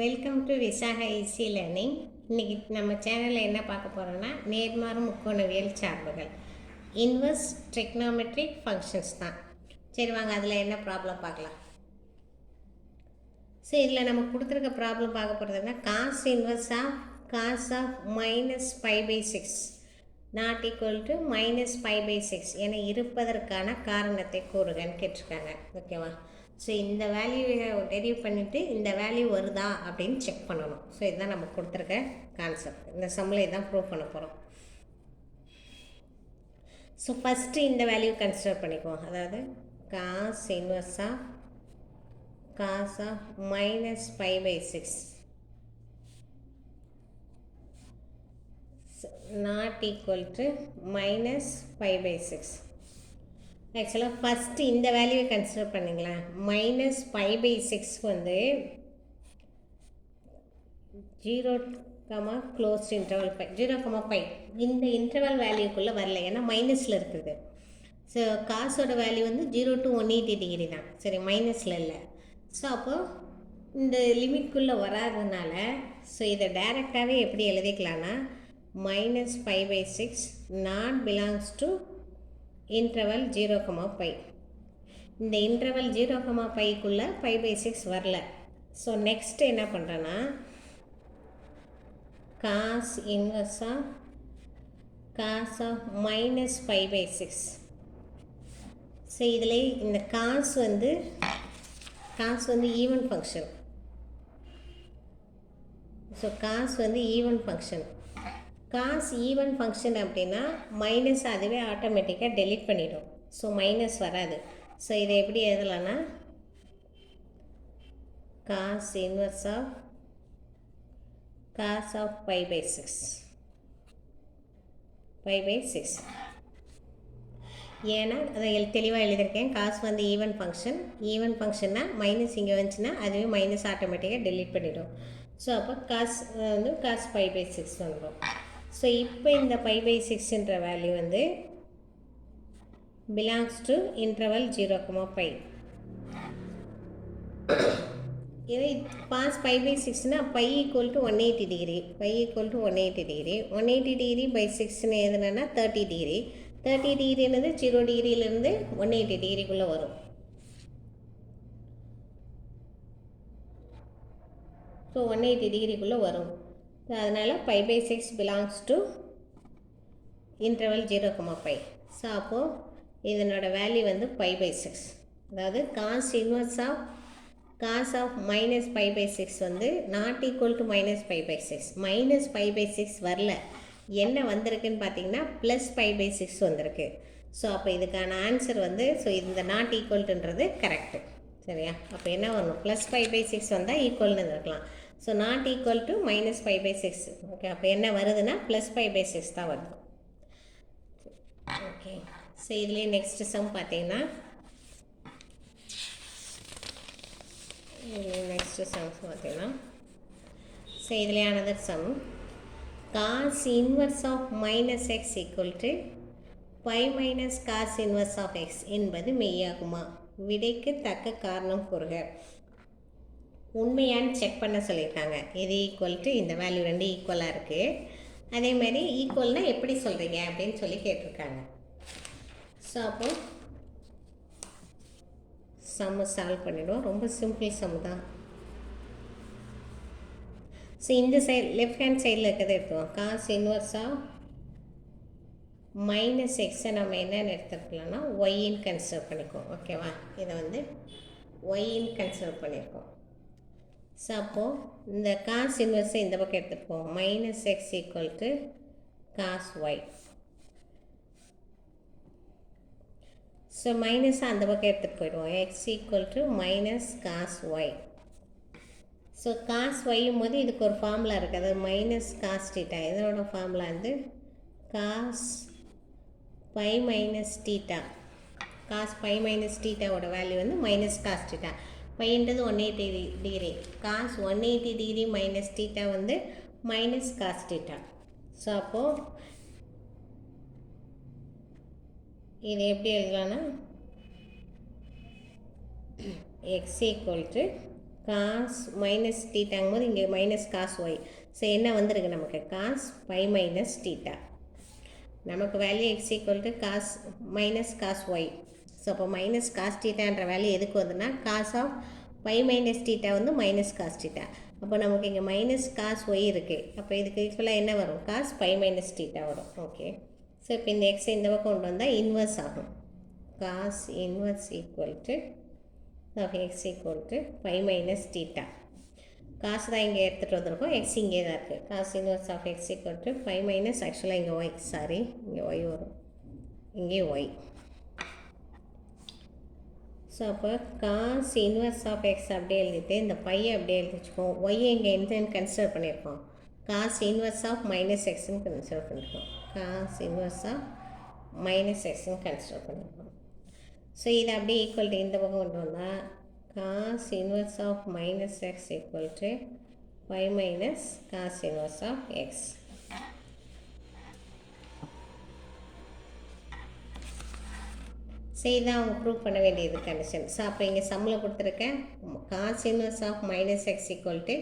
Welcome to Visakha easy learning இன்றைக்கி நம்ம சேனலில் என்ன பார்க்க போகிறோன்னா நேர்மாறு முக்கோணவியல் சார்புகள். இன்வர்ஸ் ட்ரிக்னாமெட்ரிக் ஃபங்க்ஷன்ஸ் தான். சரி வாங்க அதில் என்ன ப்ராப்ளம் பார்க்கலாம். சரி இதில் நம்ம கொடுத்துருக்க ப்ராப்ளம் பார்க்க போகிறதுனா cos inverse of cos of minus five pi six not equal to minus five pi six என இருப்பதற்கான காரணத்தை கூறுகன்னு கேட்டிருக்காங்க. ஓகேவா ஸோ இந்த வேல்யூவை டெரிவ் பண்ணிவிட்டு இந்த வேல்யூ வருதா அப்படின்னு செக் பண்ணணும். ஸோ இதுதான் நம்ம கொடுத்துருக்க கான்செப்ட் இந்த சம்மில் இதான் ப்ரூவ் பண்ண போகிறோம் ஸோ ஃபஸ்ட்டு இந்த வேல்யூ கன்சிடர் பண்ணிக்குவோம். அதாவது காஸ் இன்வர்ஸா காசா minus five pi six not equal to minus five pi six ஆக்சுவலாக ஃபஸ்ட்டு இந்த வேல்யூவை கன்சிடர் பண்ணுங்களேன். மைனஸ் ஃபைவ் பை சிக்ஸ் வந்து zero comma close interval five zero comma five இந்த இன்டர்வல் வேல்யூக்குள்ளே வரல. ஏன்னா மைனஸில் இருக்குது. ஸோ காசோட வேல்யூ வந்து zero to one eighty degree தான். சரி மைனஸில் இல்லை. ஸோ அப்போது இந்த லிமிட்குள்ளே வராததுனால ஸோ இதை டைரெக்டாகவே எப்படி எழுதிக்கலான்னா minus five pi six not belongs to interval zero comma pi இந்த இன்டர்வல் ஜீரோ கமா பைக்குள்ளே ஃபைவ் பை சிக்ஸ் வரல. ஸோ நெக்ஸ்ட் என்ன பண்ணுறேன்னா cos inverse of cos of minus five pi six so இதில் இந்த காசு வந்து காசு வந்து ஈவன் ஃபங்க்ஷன் ஸோ காசு வந்து even function cos even function அப்படின்னா மைனஸ் அதுவே ஆட்டோமேட்டிக்காக டெலீட் பண்ணிடும். ஸோ மைனஸ் வராது. ஸோ இதை எப்படி எழுதலாம்னா cos inverse of cos of pi pi six pi pi six ஏன்னா அதை தெளிவாக எழுதியிருக்கேன். காசு வந்து ஈவன் ஃபங்க்ஷன். ஈவன் ஃபங்க்ஷன்னா மைனஸ் இங்கே வந்துச்சுன்னா அதுவே மைனஸ் ஆட்டோமேட்டிக்காக டெலிட் பண்ணிவிடும் ஸோ அப்போ காசு வந்து காசு ஃபைவ் பை சிக்ஸ் வந்துடும் ஸோ இப்போ இந்த ஃபைவ் பை சிக்ஸ்ன்ற வேல்யூ வந்து belongs to interval zero comma five இது பாஸ் five pi சிக்ஸ்னால் pi equal to one eighty degree pi equal to one eighty degree one eighty degree pi சிக்ஸ்னு எதுனா thirty degree thirty டிகிரின்றது zero டிகிரியிலேருந்து one eighty டிகிரிக்குள்ளே வரும். So one eighty டிகிரிக்குள்ளே வரும். அதனால் pi pi six belongs to interval zero comma five so அப்போது இதனோட வேல்யூ வந்து ஃபைவ் பை சிக்ஸ் அதாவது cos inverse of cos of minus five pi six வந்து not equal to minus five pi six minus five pi six வரல. என்ன வந்திருக்குன்னு பார்த்தீங்கன்னா plus five pi six வந்திருக்கு. ஸோ அப்போ இதுக்கான ஆன்சர் வந்து ஸோ இந்த நாட் ஈக்குவல்ட்டுன்றது கரெக்டு சரியா? அப்போ என்ன வரணும்? ப்ளஸ் ஃபைவ் பை சிக்ஸ் வந்தால் ஈக்குவல்னு இருக்கலாம் so not equal to minus five pi six okay அப்போ என்ன வருதுன்னா ப்ளஸ் ஃபைவ் பை சிக்ஸ் தான் வருது. ஓகே ஸோ இதுலேயே நெக்ஸ்ட் சம் பார்த்தீங்கன்னா நெக்ஸ்ட் சம்ஸ் பார்த்தீங்கன்னா ஸோ இதுலேயே another sum cos inverse of minus x equal to five minus cos inverse of x என்பது மெய்யாகுமா? விடைக்கு தக்க காரணம் கூறுக. உண்மையான்னு செக் பண்ண சொல்லியிருக்காங்க. இது ஈக்குவல் டு இந்த வேல்யூ ரெண்டு ஈக்குவலாக இருக்குது அதே மாதிரி ஈக்குவல்னால் எப்படி சொல்கிறீங்க அப்படின்னு சொல்லி கேட்டிருக்காங்க. ஸோ அப்போது சம்மு சால்வ் பண்ணிவிடுவோம் ரொம்ப சிம்பிள் சம்மு தான். ஸோ இந்த சைட் லெஃப்ட் ஹேண்ட் சைடில் இருக்கிறத எடுத்துவோம் காசு இன்வர்ஸாக மைனஸ் எக்ஸை நம்ம என்னென்னு எடுத்துக்கலாம்னா ஒய்ன்னு கன்சிடர் பண்ணிக்குவோம். ஓகேவா இதை வந்து ஒய்ன்னு கன்சிடர் பண்ணியிருக்கோம் ஸோ அப்போது இந்த காஸ் இன்வெர்ஸை இந்த பக்கம் எடுத்துப்போம். போவோம் minus x equal to cos y so மைனஸாக அந்த பக்கம் எடுத்துகிட்டு போயிடுவோம். X equal to minus cos y so cos ஒய்யும் போது இதுக்கு ஒரு ஃபார்முலா இருக்குது அதாவது மைனஸ் காஸ் டீட்டா இதனோட ஃபார்முலா வந்து cos pi minus theta cos pi minus டீட்டாவோட value வந்து minus cos theta பைன்றது one eighty degree cos one eighty degree minus theta வந்து minus cos theta so அப்போது இது எப்படி எழுதலாம்னா x equal to cos minus டீட்டாங்கும் போது இங்கே minus cos y so என்ன வந்திருக்கு நமக்கு? காஸ் பை மைனஸ் டீட்டா நமக்கு value x equal to cos minus cos y so அப்போ மைனஸ் காஸ் டீட்டான்ற வேல்யூ எதுக்கு வருதுன்னா cos of y minus theta வந்து மைனஸ் காஸ் டீட்டா அப்போ நமக்கு இங்கே மைனஸ் காஸ் ஒய் இருக்குது அப்போ இதுக்கு ஈக்குவலாக என்ன வரும்? காஸ் பை மைனஸ் டீட்டா வரும். ஓகே ஸோ இப்போ இந்த எக்ஸ் இந்த பக்கம் கொண்டு வந்தால் இன்வர்ஸ் ஆகும். Cos inverse equal to of x equal to pi minus theta cos தான் இங்கே எடுத்துகிட்டு வந்திருக்கோம். எக்ஸ் இங்கே தான் இருக்குது cos inverse of x equal to five minus ஆக்சுவலாக இங்கே ஒய் சாரி இங்கே ஒய் வரும். இங்கே ஒய் ஸோ அப்போ காஸ் இன்வர்ஸ் ஆஃப் எக்ஸ் அப்படியே எழுதிட்டு இந்த பையை அப்படியே எழுதி வச்சுக்கோம் ஒய்யை இங்கே என்னன்னு கன்சிடர் பண்ணியிருக்கோம்? காஸ் இன்வர்ஸ் ஆஃப் மைனஸ் எக்ஸ்னு கன்சிடர் பண்ணியிருக்கோம். காஸ் இன்வர்ஸ் ஆஃப் மைனஸ் எக்ஸ்னு கன்சிடர் பண்ணியிருக்கோம். ஸோ இதை அப்படியே ஈக்குவல் டு இந்த பக்கம் கொண்டு வந்தால் cos inverse of minus x equal to five minus cos inverse of x சரி தான் அவங்க ப்ரூவ் பண்ண வேண்டியது கண்டிஷன் ஸோ அப்போ இங்கே சம்மில் கொடுத்துருக்கேன் cos inverse of minus x equal to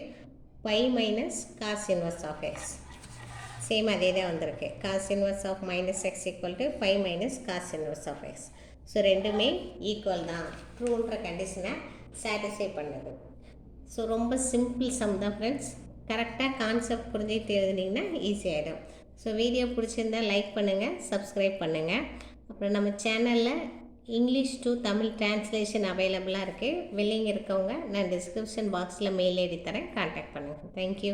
pi minus cos inverse of x same அதே தான் வந்திருக்கு. Cos inverse of minus x equal to pi minus cos inverse of x so ரெண்டுமே ஈக்குவல் தான். ட்ரூன்ற கண்டிஷனை சாட்டிஸ்ஃபை பண்ணுது. ஸோ ரொம்ப simple sum தான் ஃப்ரெண்ட்ஸ் கரெக்டாக கான்செப்ட் புரிஞ்சுட்டு எழுதுனீங்கன்னா ஈஸியாகிடும் ஸோ வீடியோ பிடிச்சிருந்தா லைக் பண்ணுங்கள் சப்ஸ்கிரைப் பண்ணுங்கள் அப்புறம் நம்ம சேனலில் இங்கிலீஷ் டு தமிழ் டிரான்ஸ்லேஷன் அவைலபிளாக இருக்குது வில்லிங் இருக்கவங்க நான் டிஸ்கிரிப்ஷன் பாக்ஸில் மெயில் எழுதி தரேன் கான்டாக்ட் பண்ணுங்கள் தேங்க்யூ